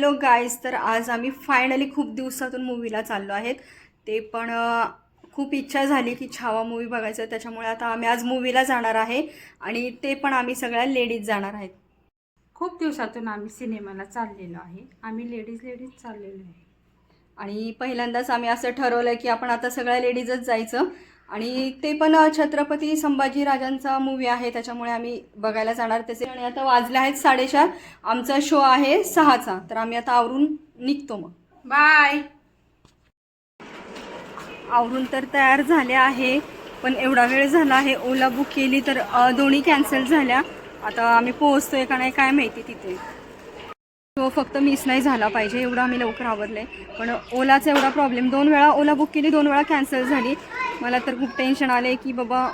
Hello guys तर आज आम्ही फायनली खूप दिवसातून मूवीला चाललो आहेत. ते पण खूप इच्छा झाली की छावा मूवी बघायचं त्याच्यामुळे आता आम्ही आज मूवीला जाणार आहे आणि ते पण आम्ही सगळ्या लेडीज जाणार आहेत. खूप दिवसातून आम्ही सिनेमाला चाललेलो आहे. आम्ही लेडीज लेडीज चाललेलो आहे. आणि पहिल्यांदाच आम्ही असं ठरवलं की आपण आता सगळ्या लेडीजच जायचं. आणि ते पण छत्रपती संभाजीराजांचा मूवी आहे त्याच्यामुळे आम्ही बघायला जाणार. त्याचे आणि आता वाजले आहेत साडेचार. आमचा शो आहे सहाचा. तर आम्ही आता आवरून निघतो मग. बाय आवरून तर तयार झाले आहे पण एवढा वेळ झाला आहे ओला बुक केली तर दोन्ही कॅन्सल झाल्या. आता आम्ही पोहोचतोय का नाही काय माहिती तिथे. तो फक्त मिस नाही झाला पाहिजे एवढं आम्ही लवकर आवरले पण ओलाचा एवढा प्रॉब्लेम दोन वेळा ओला बुक केली दोन वेळा कॅन्सल झाली. मला तर खूप टेन्शन आले की बाबा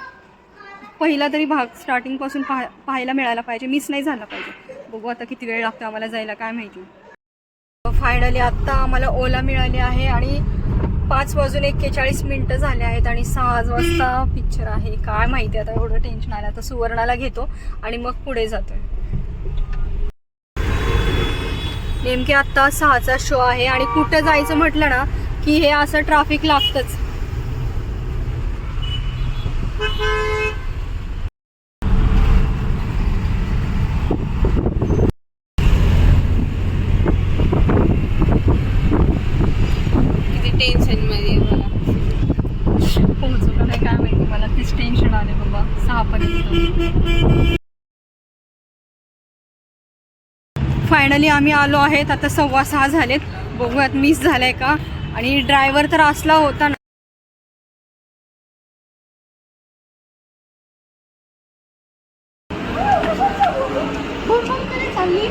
पहिला तरी भाग स्टार्टिंगपासून पाह पाहायला मिळायला पाहिजे. मिस नाही झाला पाहिजे. बघू आता किती वेळ लागतो आम्हाला जायला काय माहिती. फायनली आत्ता आम्हाला ओला मिळाली आहे आणि पाच वाजून एक्केचाळीस मिनटं झाले आहेत आणि सहा वाजता पिक्चर आहे. काय माहिती आता एवढं टेन्शन आलं. आता सुवर्णाला घेतो आणि मग पुढे जातोय. नेमके आत्ता सहाचा शो आहे आणि कुठं जायचं म्हटलं ना की हे असं ट्राफिक लागतंच. टेन्शनमध्ये मला नाही काय माहिती मला तेच टेन्शन आले बाबा सहापर्यंत. फायनली आम्ही आलो आहेत आता सव्वा सहा झालेत. बघूयात मिस झालंय का? आणि ड्रायव्हर तर असला होता ना मैंने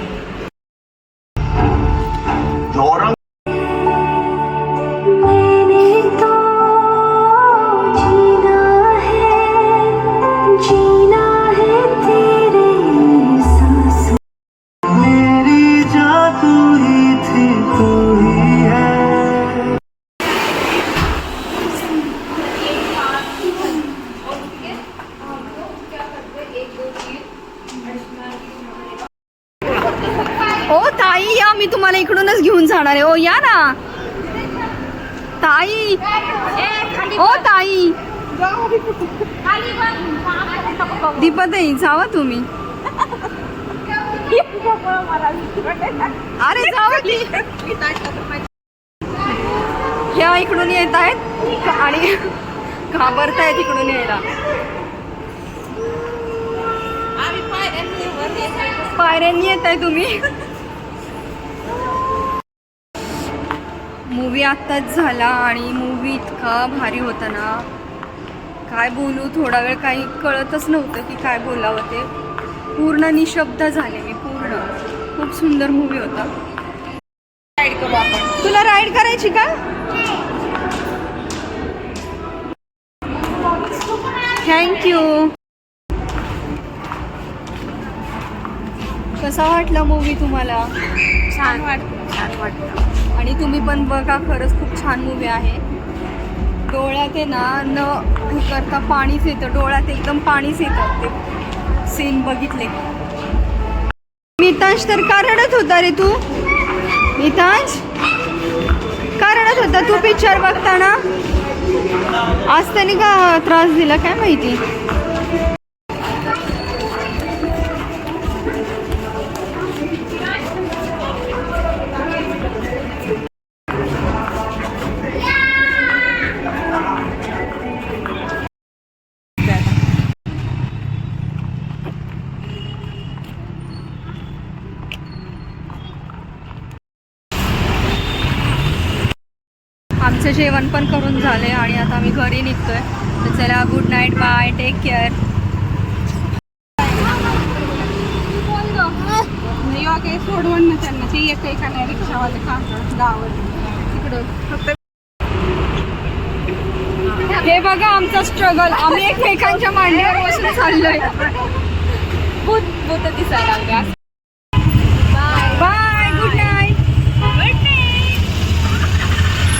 ओ ताई या मी तुम्हाला इकडूनच घेऊन जाणार आहे. ओ या ना. ताई. ओ ताई. दीपाताई जावा तुम्ही. अरे जावा की. ह्या इकडून येत आहेत. आणि घाबरतायत इकडून यायला. पायऱ्यांनी येत आहे तुम्ही. मूवी आत्ताच झाला आणि मूवी इतका भारी होता ना. काय बोलू थोडा वेळ काही कळतच नव्हतं की काय बोलावं ते. पूर्ण निशब्द झाले मी पूर्ण. खूप सुंदर मूवी होता. राईड करू आपण. तुला राईड करायची का? थँक्यू कसा वाटला मूवी तुम्हाला? छान. वाटतं छान वाटतं आणि तुम्ही पण बघा खरंच खूप छान मूवी आहे. डोळ्यात आहे ना न हे करता पाणीच येतं. डोळ्यात एकदम पाणीच येतं. ते सीन बघितले. मितांश तर का रडत होता रे तू. मितांश का रडत होता. तू पिक्चर बघताना आज त्यांनी का त्रास दिला? काय माहिती? आमचं जेवण पण करून झाले आणि आता आम्ही घरी निघतोय. तर चला good night bye take care सोडवण ना त्यांना ते नाही रिक्षावाले काम गावात. तिकडं. फक्त हे बघा आमचा स्ट्रगल आम्ही एकमेकांच्या मांडीवर बसून चाललोय. भूत भूत दिसायला लागले.